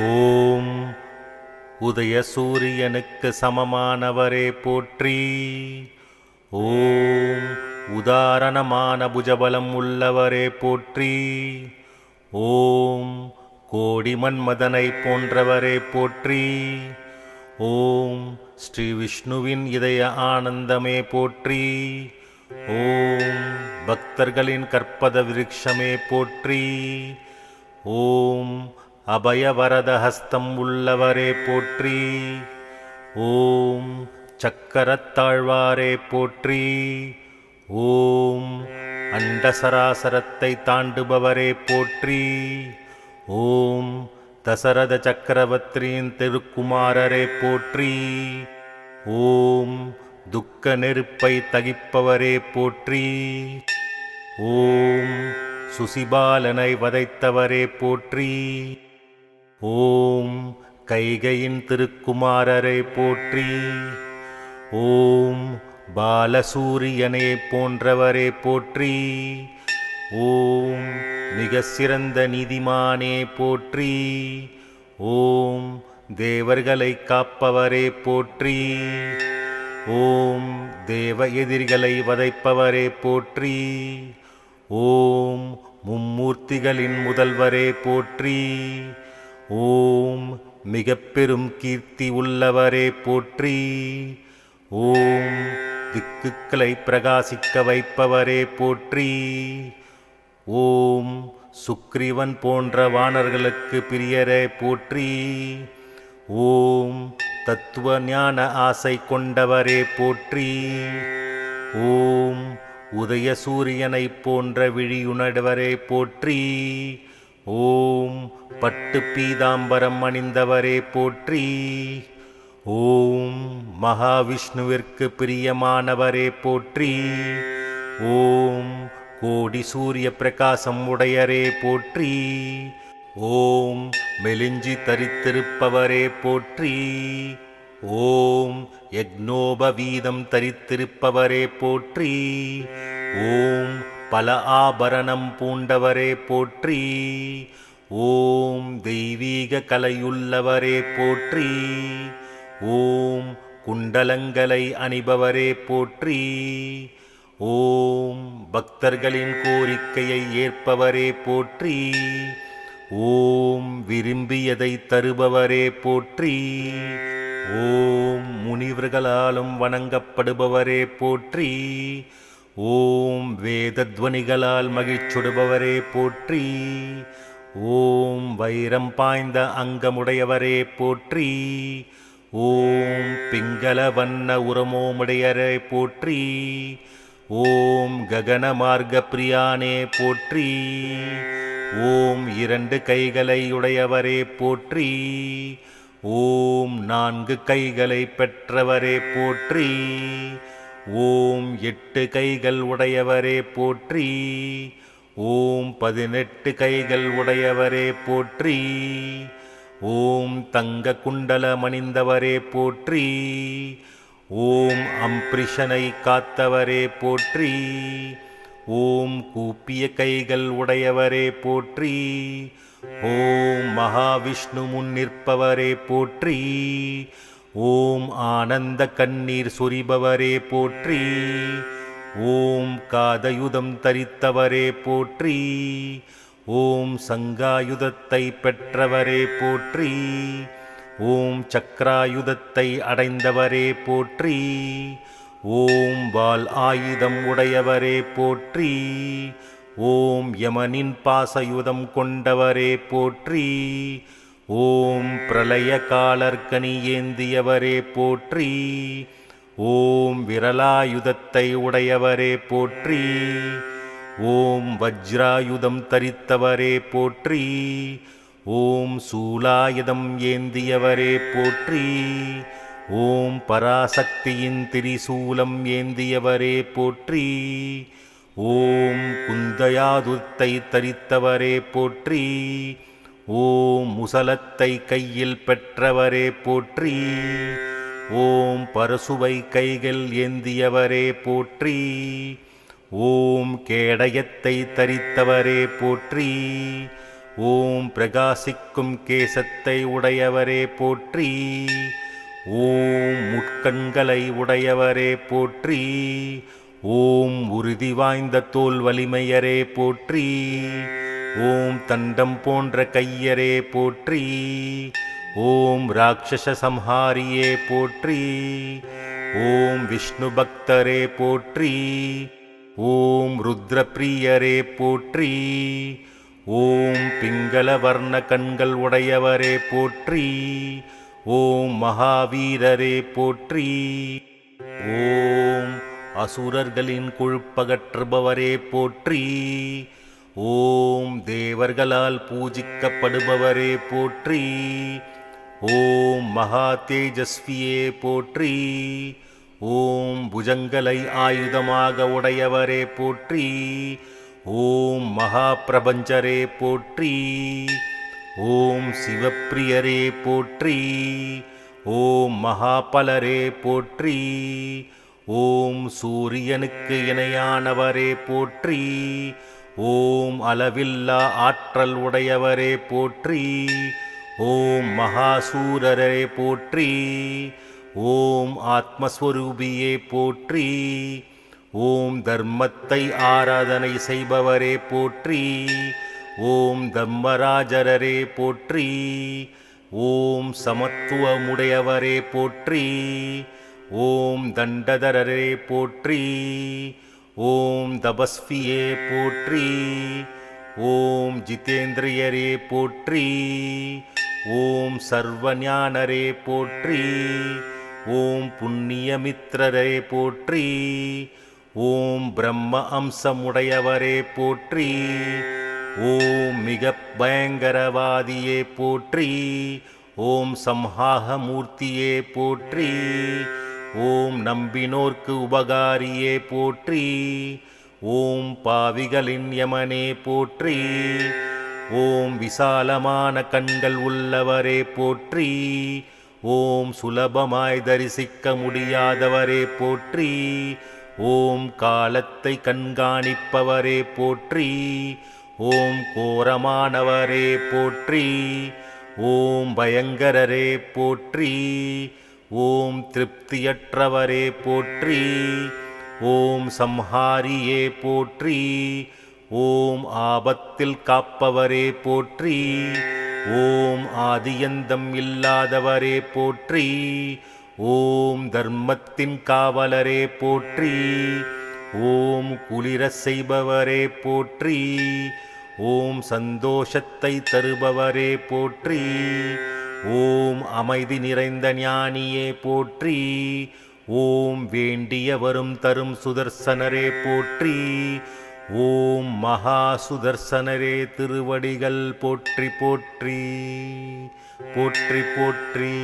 ஓம். உதய சூரியனுக்கு சமமானவரே போற்றி. ஓம். உதாரணமான புஜபலம் உள்ளவரே போற்றி. ஓம். கோடி மன்மதனை போன்றவரே போற்றி. ஓம். ஸ்ரீ விஷ்ணுவின் இதய ஆனந்தமே போற்றி. ஓம். பக்தர்களின் கற்பத விருட்சமே போற்றி. ஓம் அபயவரத ஹஸ்தம் உள்ளவரே போற்றி. ஓம் சக்கரத்தாழ்வாரே போற்றி. ஓம் அண்டசராசரத்தை தாண்டுபவரே போற்றி. ஓம் தசரத சக்கரவர்த்தியின் திருக்குமாரரே போற்றி. ஓம் துக்க நெருப்பை தகிப்பவரே போற்றி. ஓம் சுசிபாலனை வதைத்தவரே போற்றி. ஓம் கைகையின் திருக்குமாரரை போற்றி. ஓம் பாலசூரியனே போன்றவரே போற்றி. ஓம் மிக சிறந்த நீதிமானே போற்றி. ஓம் தேவர்களை காப்பவரே போற்றி. ஓம் தேவ எதிரிகளை வதைப்பவரே போற்றி. ஓம் மும்மூர்த்திகளின் முதல்வரே போற்றி. ஓம் மிக பெரும் கீர்த்தி உள்ளவரே போற்றி. ஓம் திக்குக்களை பிரகாசிக்க வைப்பவரே போற்றி. ஓம் சுக்ரீவன் போன்ற வானர்களுக்கு பிரியரே போற்றி. ஓம் தத்துவ ஞான ஆசை கொண்டவரே போற்றி. ஓம் உதய சூரியனைப் போன்ற விழியுணர்வரே போற்றி. ஓம் பட்டு பீதாம்பரம் அணிந்தவரே போற்றி. ஓம் மகாவிஷ்ணுவிற்கு பிரியமானவரே போற்றி. ஓம் கோடி சூரிய பிரகாசம் உடையரே போற்றி. ஓம் மெலிஞ்சி தரித்திருப்பவரே போற்றி. ஓம் யக்னோபவீதம் தரித்திருப்பவரே போற்றி. ஓம் பல ஆபரணம் பூண்டவரே போற்றி. ஓம் தெய்வீக கலையுள்ளவரே போற்றி. ஓம் குண்டலங்களை அணிபவரே போற்றி. ஓம் பக்தர்களின் கோரிக்கையை ஏற்பவரே போற்றி. ஓம் விரும்பியதை தருபவரே போற்றி. ஓம் முனிவர்களாலும் வணங்கப்படுபவரே போற்றி. ஓம் வேதத்வனிகளால் மகிழ்ச்சுடுபவரே போற்றி. ஓம் வைரம் பாய்ந்த அங்கமுடையவரே போற்றி. ஓம் பிங்கல வண்ண உரமோமுடையரே போற்றி. ஓம் ககன மார்க்க பிரியானே போற்றி. ஓம் இரண்டு கைகளை உடையவரே போற்றி. ஓம் நான்கு கைகளை பெற்றவரே போற்றி. ஓம் எட்டு கைகள் உடையவரே போற்றி. ஓம் பதினெட்டு கைகள் உடையவரே போற்றி. ஓம் தங்க குண்டல மணிந்தவரே போற்றி. ஓம் அம்பிரிஷனை காத்தவரே போற்றி. ஓம் கூப்பிய கைகள் உடையவரே போற்றி. ஓம் மகாவிஷ்ணு முன் நிற்பவரே போற்றி. ஓம் ஆனந்த கண்ணீர் சொரிபவரே போற்றி. ஓம் காதயுதம் தரித்தவரே போற்றி. ஓம் சங்காயுதத்தை பெற்றவரே போற்றி. ஓம் சக்ராயுதத்தை அடைந்தவரே போற்றி. ஓம் வால் ஆயுதம் உடையவரே போற்றி. ஓம் யமனின் பாசயுதம் கொண்டவரே போற்றி. ஓம் பிரளய காலர்கனி ஏந்தியவரே போற்றி. ஓம் விரலாயுதத்தை உடையவரே போற்றி. ஓம் வஜ்ராயுதம் தரித்தவரே போற்றி. ஓம் சூலாயுதம் ஏந்தியவரே போற்றி. ஓம் பராசக்தியின் திரிசூலம் ஏந்தியவரே போற்றி. ஓம் குந்தயாதுத்தை தரித்தவரே போற்றி. ஓம் முசலத்தை கையில் பெற்றவரே போற்றி. ஓம் பரசுவை கைகள் ஏந்தியவரே போற்றி. ஓம் கேடயத்தை தரித்தவரே போற்றி. ஓம் பிரகாசிக்கும் கேசத்தை உடையவரே போற்றி. ஓம் முட்கண்களை உடையவரே போற்றி. ஓம் உறுதி வாய்ந்த தோல் வலிமையரே போற்றி. ஓம் தண்டம் போன்ற கையரே போற்றி. ஓம் ராட்சச சம்ஹாரியே போற்றி. ஓம் விஷ்ணு பக்தரே போற்றி. ஓம் ருத்ரப்பிரியரே போற்றி. ஓம் பிங்கள வர்ண கண்கள் உடையவரே போற்றி. ஓம் மகாவீரரே போற்றி. ஓம் அசுரர்களின் கொழுப்பகற்றுபவரே போற்றி. ஓம் தேவர்களால் பூஜிக்கப்படுபவரே போற்றி. ஓம் மகா தேஜஸ்வியே போற்றி. ஓம் புஜங்களை ஆயுதமாக உடையவரே போற்றி. ஓம் மகா பிரபஞ்சரே போற்றி. ஓம் சிவப்பிரியரே போற்றி ஓம் மகாபலரே போற்றி ஓம் சூரியனுக்கு இணையானவரே போற்றி ஓம் அளவில்லா ஆற்றல் உடையவரே போற்றி ஓம் மகாசூரரே போற்றி ஓம் ஆத்மஸ்வரூபியே போற்றி ஓம் தர்மத்தை ஆராதனை செய்பவரே போற்றி ஓம் தர்மராஜரரே போற்றி. ஓம் சமத்துவமுடையவரே போற்றி. ஓம் தண்டதரரே போற்றி. ஓம் தபஸ்வியே போற்றி. ஓம் ஜிதேந்திரியரே போற்றி. ஓம் சர்வஞானரே போற்றி. ஓம் புண்ணியமித்ரரே போற்றி. ஓம் பிரம்ம அம்சமுடையவரே போற்றி. ஓம் மிக பயங்கரவாதியே போற்றி ஓம் சம்ஹாகமூர்த்தியே போற்றி ஓம் நம்பினோர்க்கு உபகாரியே போற்றி ஓம் பாவிகளின் யமனே போற்றி ஓம் விசாலமான கண்கள் உள்ளவரே போற்றி ஓம் சுலபமாய் தரிசிக்க முடியாதவரே போற்றி ஓம் காலத்தை கண்காணிப்பவரே போற்றி ஓம் கோரமானவரே போற்றி ஓம் பயங்கரரே போற்றி ஓம் திருப்தியற்றவரே போற்றி ஓம் சம்ஹாரியே போற்றி ஓம் ஆபத்தில் காப்பவரே போற்றி ஓம் ஆதியந்தம் இல்லாதவரே போற்றி ஓம் தர்மத்தின் காவலரே போற்றி ஓம் குளிர செய்பவரே போற்றி ஓம் சந்தோஷத்தை தருபவரே போற்றி ஓம் அமைதி நிறைந்த ஞானியே போற்றி ஓம் வேண்டிய வரும் தரும் சுதர்சனரே போற்றி ஓம் மகா சுதர்சனரே திருவடிகள் போற்றி போற்றி போற்றி போற்றி.